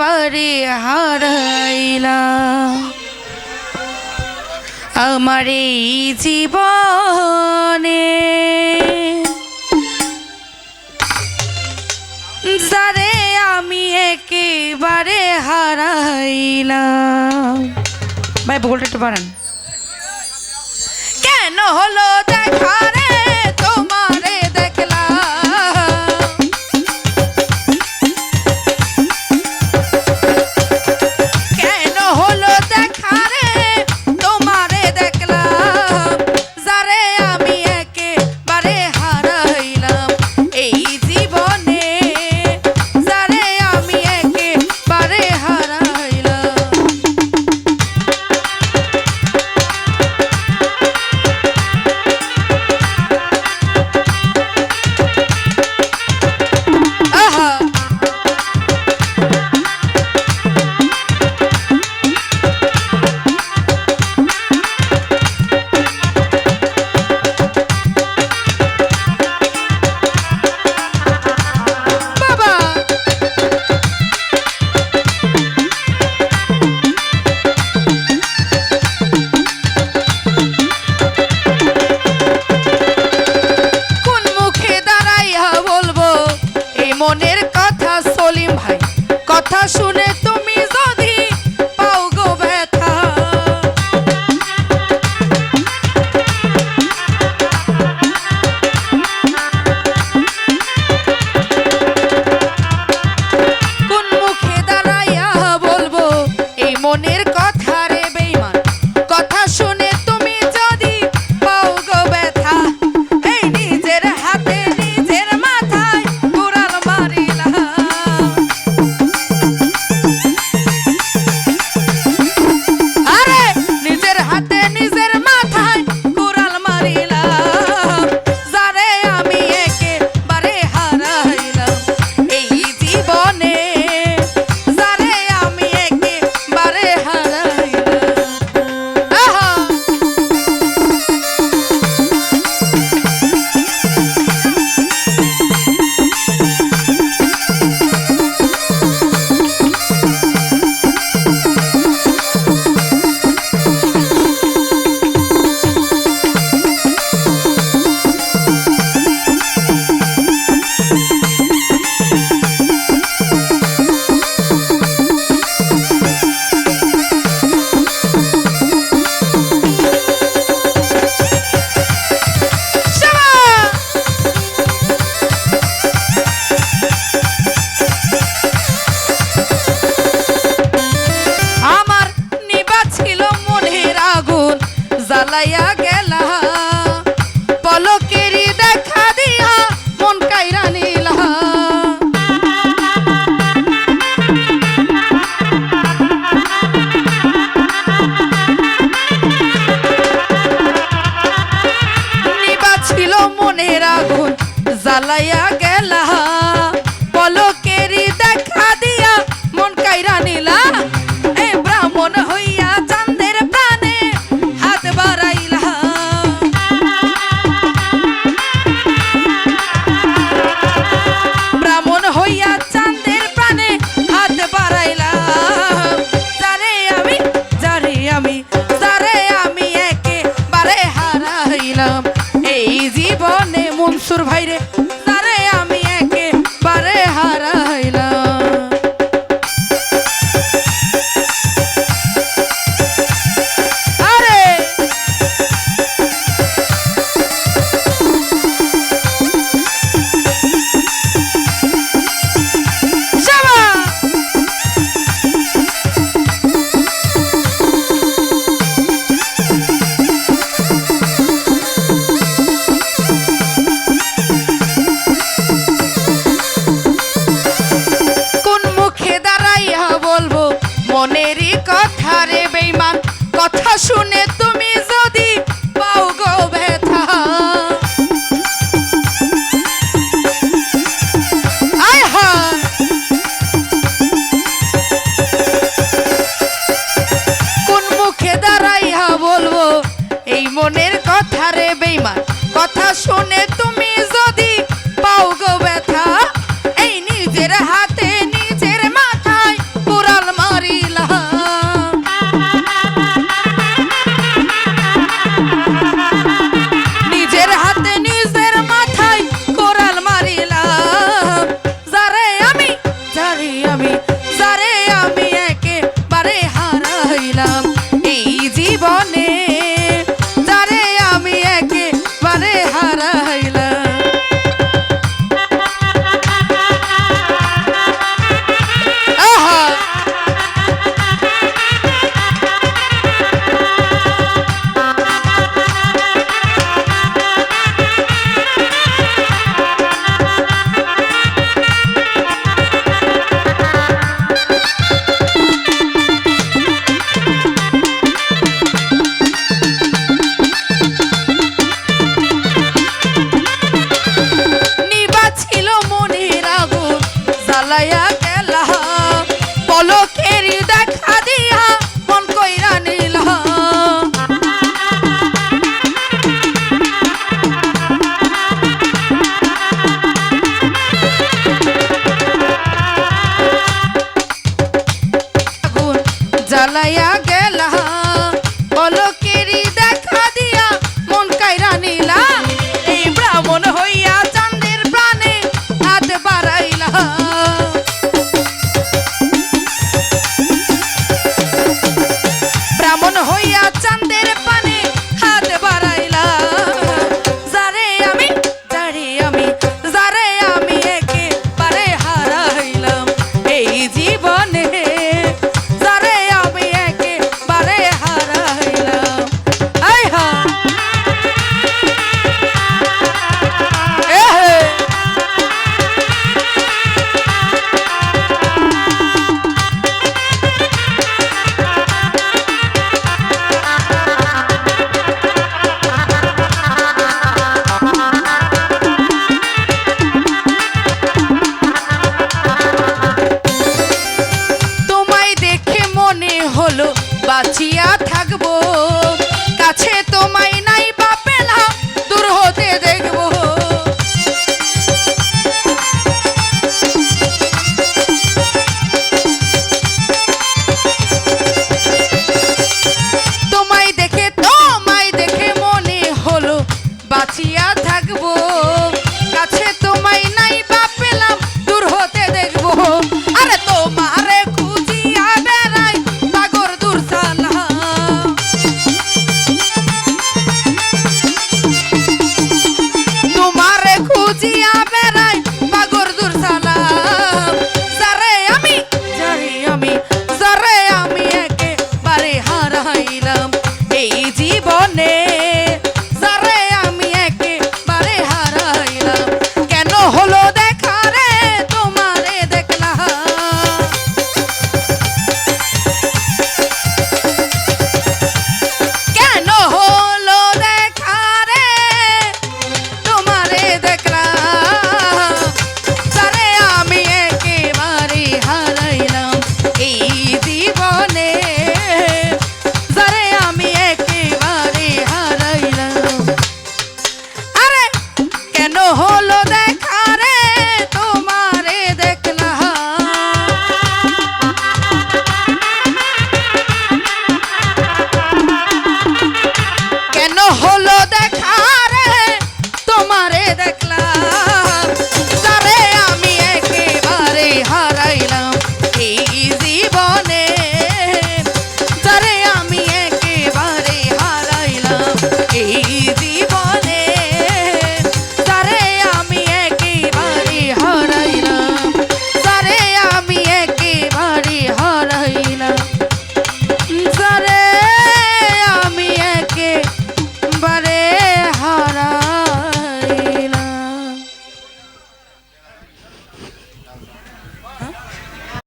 বারে হারাইলা। আমার এই জীবনে যারে আমি একেবারে হারাইলাম। ভাই ভোল্টেজ একটু পারেন কেন হলো দেখার হারাইয়া গেলা। পলকেরি দেখা দিয়া মন কাইরা নিলা। নিবা ছিল মনের আগুন জ্বালাইয়া গেলা। শুনে তুমি যদি জীবন